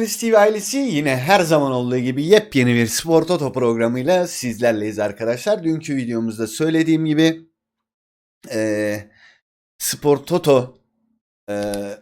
Enis TV ailesi. Yine her zaman olduğu gibi yepyeni bir Spor Toto programıyla sizlerleyiz arkadaşlar. Dünkü videomuzda söylediğim gibi eee Spor Toto eee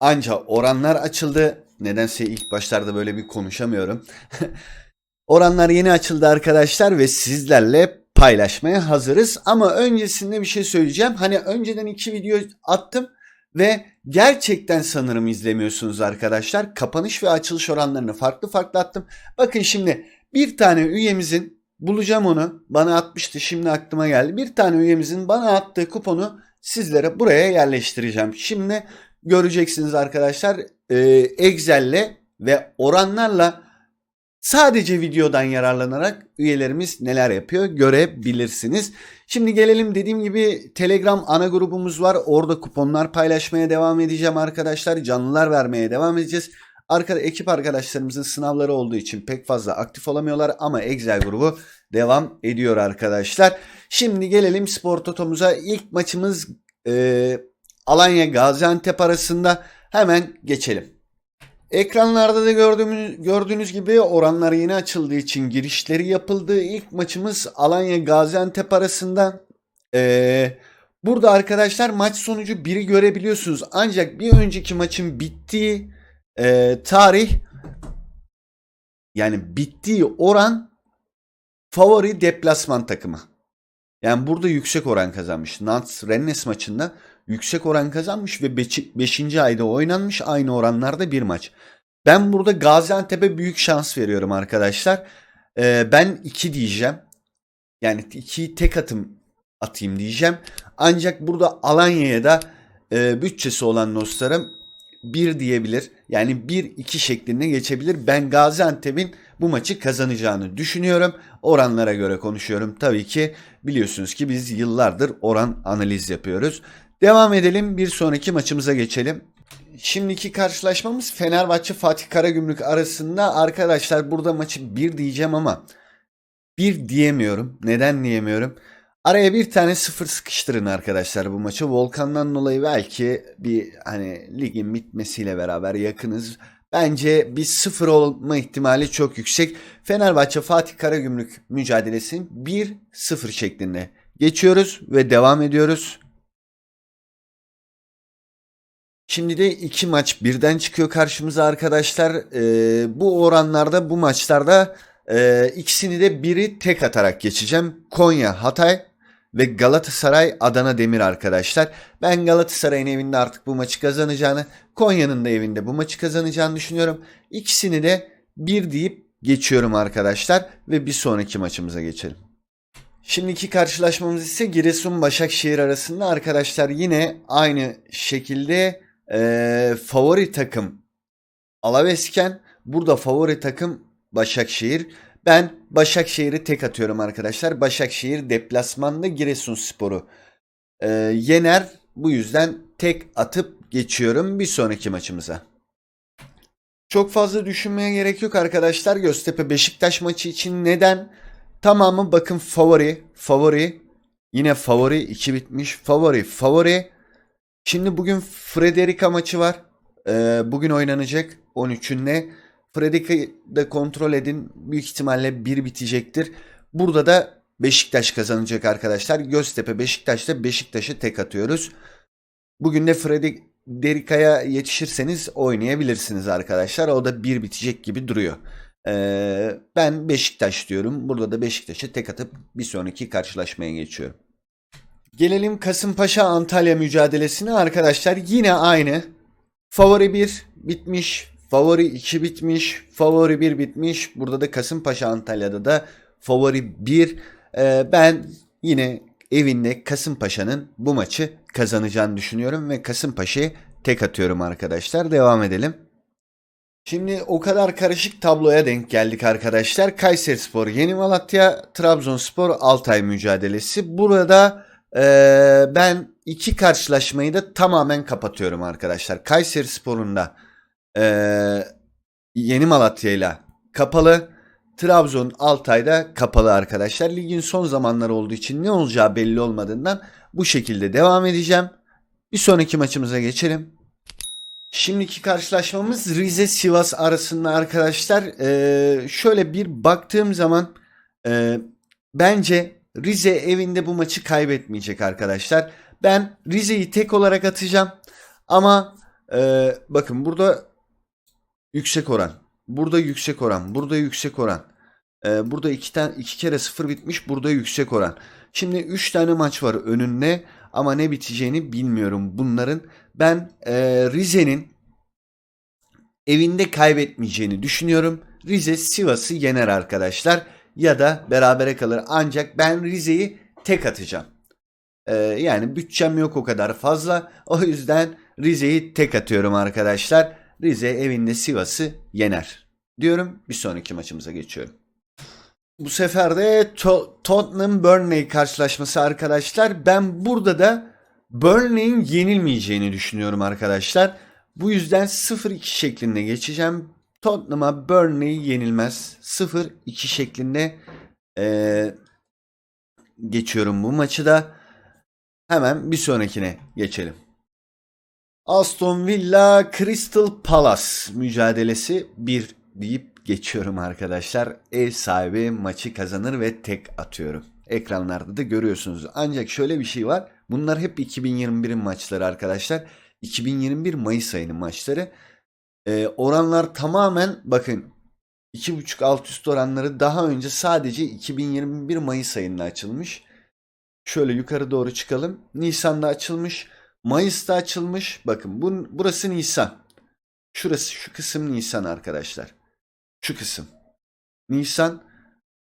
anca oranlar açıldı. Nedense ilk başlarda böyle bir konuşamıyorum. Oranlar yeni açıldı arkadaşlar ve sizlerle paylaşmaya hazırız. Ama öncesinde bir şey söyleyeceğim. Hani önceden iki video attım ve gerçekten sanırım izlemiyorsunuz arkadaşlar. Kapanış ve açılış oranlarını farklı farklı attım. Bakın şimdi bir tane üyemizin bulacağım onu. Bana atmıştı şimdi aklıma geldi. Bir tane üyemizin bana attığı kuponu sizlere buraya yerleştireceğim. Şimdi göreceksiniz arkadaşlar. Excel'le ve oranlarla Sadece videodan yararlanarak üyelerimiz neler yapıyor görebilirsiniz. Şimdi gelelim dediğim gibi Telegram ana grubumuz var. Orada kuponlar paylaşmaya devam edeceğim arkadaşlar. Canlılar vermeye devam edeceğiz. Arkada ekip arkadaşlarımızın sınavları olduğu için pek fazla aktif olamıyorlar ama Excel grubu devam ediyor arkadaşlar. Şimdi gelelim Spor Toto'muza. İlk maçımız e, Alanya Gaziantep arasında hemen geçelim. Ekranlarda da gördüğümüz, gördüğünüz gibi oranlar yeni açıldığı için girişleri yapıldı. İlk maçımız Alanya Gaziantep arasında. Ee, burada arkadaşlar maç sonucu 1'i görebiliyorsunuz. Ancak bir önceki maçın bittiği e, tarih yani bittiği oran favori deplasman takımı. Yani burada yüksek oran kazanmış. Nantes Rennes maçında yüksek oran kazanmış ve 5. ayda oynanmış aynı oranlarda bir maç. Ben burada Gaziantep'e büyük şans veriyorum arkadaşlar. Ee, ben 2 diyeceğim. Yani 2'yi tek atım atayım diyeceğim. Ancak burada Alanya'ya da e, bütçesi olan dostlarım 1 diyebilir. Yani 1-2 şeklinde geçebilir. Ben Gaziantep'in bu maçı kazanacağını düşünüyorum. Oranlara göre konuşuyorum. Tabii ki biliyorsunuz ki biz yıllardır oran analiz yapıyoruz. Devam edelim. Bir sonraki maçımıza geçelim. Şimdiki karşılaşmamız Fenerbahçe Fatih Karagümrük arasında. Arkadaşlar burada maçı 1 diyeceğim ama 1 diyemiyorum. Neden diyemiyorum? Araya bir tane sıfır sıkıştırın arkadaşlar bu maçı. Volkan'dan dolayı belki bir hani ligin bitmesiyle beraber yakınız. Bence bir sıfır olma ihtimali çok yüksek. Fenerbahçe Fatih Karagümrük mücadelesini 1-0 şeklinde geçiyoruz ve devam ediyoruz. Şimdi de iki maç birden çıkıyor karşımıza arkadaşlar. Ee, bu oranlarda bu maçlarda e, ikisini de biri tek atarak geçeceğim. Konya Hatay ve Galatasaray Adana Demir arkadaşlar. Ben Galatasaray'ın evinde artık bu maçı kazanacağını, Konya'nın da evinde bu maçı kazanacağını düşünüyorum. İkisini de bir deyip geçiyorum arkadaşlar ve bir sonraki maçımıza geçelim. Şimdiki karşılaşmamız ise Giresun Başakşehir arasında arkadaşlar yine aynı şekilde e, favori takım Alavesken burada favori takım Başakşehir. Ben Başakşehir'i tek atıyorum arkadaşlar. Başakşehir deplasmanda Giresunspor'u e, yener. Bu yüzden tek atıp geçiyorum bir sonraki maçımıza. Çok fazla düşünmeye gerek yok arkadaşlar. Göztepe Beşiktaş maçı için neden? Tamamı bakın favori, favori, yine favori 2 bitmiş, favori, favori. Şimdi bugün Frederica maçı var. Ee, bugün oynanacak 13'ünde. Fredericka'yı da kontrol edin. Büyük ihtimalle bir bitecektir. Burada da Beşiktaş kazanacak arkadaşlar. Göztepe Beşiktaş'ta Beşiktaş'ı tek atıyoruz. Bugün de Fredericka'ya yetişirseniz oynayabilirsiniz arkadaşlar. O da bir bitecek gibi duruyor. Ee, ben Beşiktaş diyorum. Burada da Beşiktaş'ı tek atıp bir sonraki karşılaşmaya geçiyorum. Gelelim Kasımpaşa Antalya mücadelesine arkadaşlar. Yine aynı. Favori 1 bitmiş. Favori 2 bitmiş. Favori 1 bitmiş. Burada da Kasımpaşa Antalya'da da favori 1. Ee, ben yine evinde Kasımpaşa'nın bu maçı kazanacağını düşünüyorum ve Kasımpaşa'yı tek atıyorum arkadaşlar. Devam edelim. Şimdi o kadar karışık tabloya denk geldik arkadaşlar. Kayserispor, Yeni Malatya, Trabzonspor, Altay mücadelesi. Burada ee, ben iki karşılaşmayı da tamamen kapatıyorum arkadaşlar. Kayseri Spor'un da e, Yeni Malatya ile kapalı. Trabzon Altay'da kapalı arkadaşlar. Ligin son zamanları olduğu için ne olacağı belli olmadığından bu şekilde devam edeceğim. Bir sonraki maçımıza geçelim. Şimdiki karşılaşmamız Rize Sivas arasında arkadaşlar. Ee, şöyle bir baktığım zaman e, bence Rize evinde bu maçı kaybetmeyecek arkadaşlar. Ben Rize'yi tek olarak atacağım. Ama e, bakın burada yüksek oran. Burada yüksek oran. Burada yüksek oran. Ee, burada iki, tane, iki kere sıfır bitmiş. Burada yüksek oran. Şimdi 3 tane maç var önünde. Ama ne biteceğini bilmiyorum bunların. Ben e, Rize'nin evinde kaybetmeyeceğini düşünüyorum. Rize Sivas'ı yener arkadaşlar. Ya da berabere kalır. Ancak ben Rize'yi tek atacağım. Ee, yani bütçem yok o kadar fazla. O yüzden Rize'yi tek atıyorum arkadaşlar. Rize evinde Sivas'ı yener. Diyorum bir sonraki maçımıza geçiyorum. Bu sefer de To- Tottenham Burnley karşılaşması arkadaşlar. Ben burada da Burnley'in yenilmeyeceğini düşünüyorum arkadaşlar. Bu yüzden 0-2 şeklinde geçeceğim. Tottenham'a Burnley yenilmez. 0-2 şeklinde eee, geçiyorum bu maçı da. Hemen bir sonrakine geçelim. Aston Villa Crystal Palace mücadelesi 1 deyip geçiyorum arkadaşlar. Ev sahibi maçı kazanır ve tek atıyorum. Ekranlarda da görüyorsunuz. Ancak şöyle bir şey var. Bunlar hep 2021'in maçları arkadaşlar. 2021 Mayıs ayının maçları. Ee, oranlar tamamen bakın 2.5 alt üst oranları daha önce sadece 2021 Mayıs ayında açılmış. Şöyle yukarı doğru çıkalım. Nisan'da açılmış. Mayıs'ta açılmış. Bakın bu, burası Nisan. Şurası şu kısım Nisan arkadaşlar. Şu kısım. Nisan.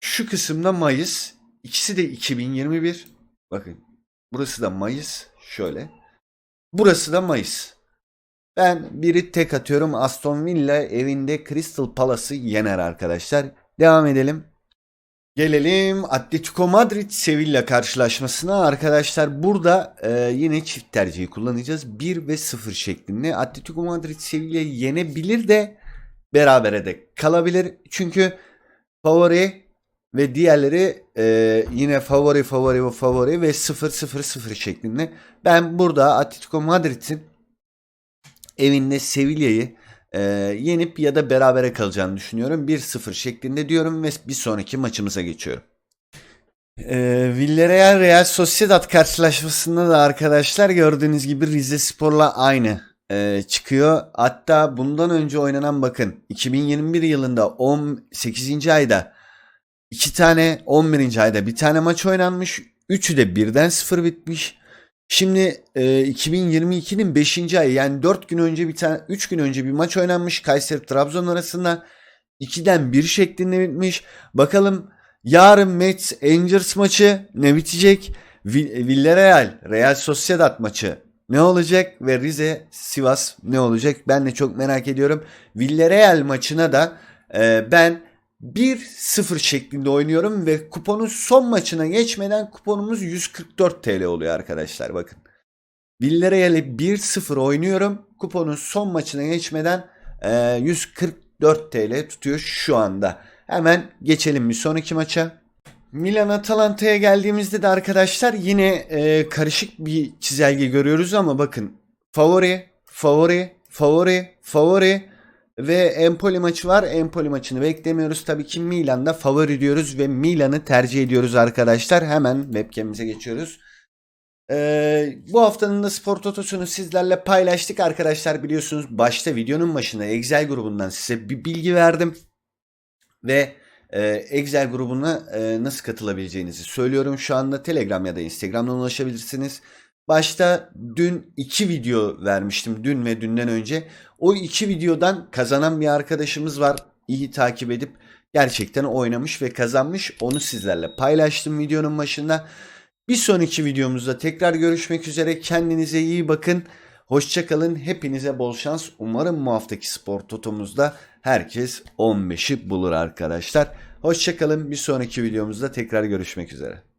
Şu kısımda Mayıs. İkisi de 2021. Bakın. Burası da Mayıs. Şöyle. Burası da Mayıs. Ben biri tek atıyorum. Aston Villa evinde Crystal Palace'ı yener arkadaşlar. Devam edelim. Gelelim Atletico Madrid Sevilla karşılaşmasına. Arkadaşlar burada e, yine çift tercihi kullanacağız. 1 ve 0 şeklinde. Atletico Madrid Sevilla'yı yenebilir de berabere de kalabilir. Çünkü favori ve diğerleri e, yine favori favori ve favori ve 0-0-0 şeklinde. Ben burada Atletico Madrid'in evinde Sevilla'yı e, yenip ya da berabere kalacağını düşünüyorum. 1-0 şeklinde diyorum ve bir sonraki maçımıza geçiyorum. E, Villarreal Real Sociedad karşılaşmasında da arkadaşlar gördüğünüz gibi Rize Spor'la aynı e, çıkıyor. Hatta bundan önce oynanan bakın 2021 yılında 18. ayda iki tane 11. ayda bir tane maç oynanmış. Üçü de birden sıfır bitmiş. Şimdi e, 2022'nin 5. ayı yani 4 gün önce bir tane 3 gün önce bir maç oynanmış Kayseri Trabzon arasında 2'den 1 şeklinde bitmiş. Bakalım yarın Mets Angels maçı ne bitecek? Vi- Villarreal Real Sociedad maçı ne olacak ve Rize Sivas ne olacak? Ben de çok merak ediyorum. Villarreal maçına da e, ben 1-0 şeklinde oynuyorum ve kuponun son maçına geçmeden kuponumuz 144 TL oluyor arkadaşlar bakın. Villarreal'i 1-0 oynuyorum. Kuponun son maçına geçmeden e, 144 TL tutuyor şu anda. Hemen geçelim bir sonraki maça. Milan Atalanta'ya geldiğimizde de arkadaşlar yine e, karışık bir çizelge görüyoruz ama bakın favori, favori, favori, favori ve Empoli maçı var. Empoli maçını beklemiyoruz. Tabii ki Milan'da favori diyoruz ve Milan'ı tercih ediyoruz arkadaşlar. Hemen webcam'imize geçiyoruz. Ee, bu haftanın da spor totosunu sizlerle paylaştık arkadaşlar. Biliyorsunuz başta videonun başında Excel grubundan size bir bilgi verdim. Ve e, Excel grubuna e, nasıl katılabileceğinizi söylüyorum. Şu anda Telegram ya da Instagram'dan ulaşabilirsiniz. Başta dün iki video vermiştim. Dün ve dünden önce. O iki videodan kazanan bir arkadaşımız var. İyi takip edip gerçekten oynamış ve kazanmış. Onu sizlerle paylaştım videonun başında. Bir sonraki videomuzda tekrar görüşmek üzere. Kendinize iyi bakın. Hoşçakalın. Hepinize bol şans. Umarım bu haftaki spor totomuzda herkes 15'i bulur arkadaşlar. Hoşçakalın. Bir sonraki videomuzda tekrar görüşmek üzere.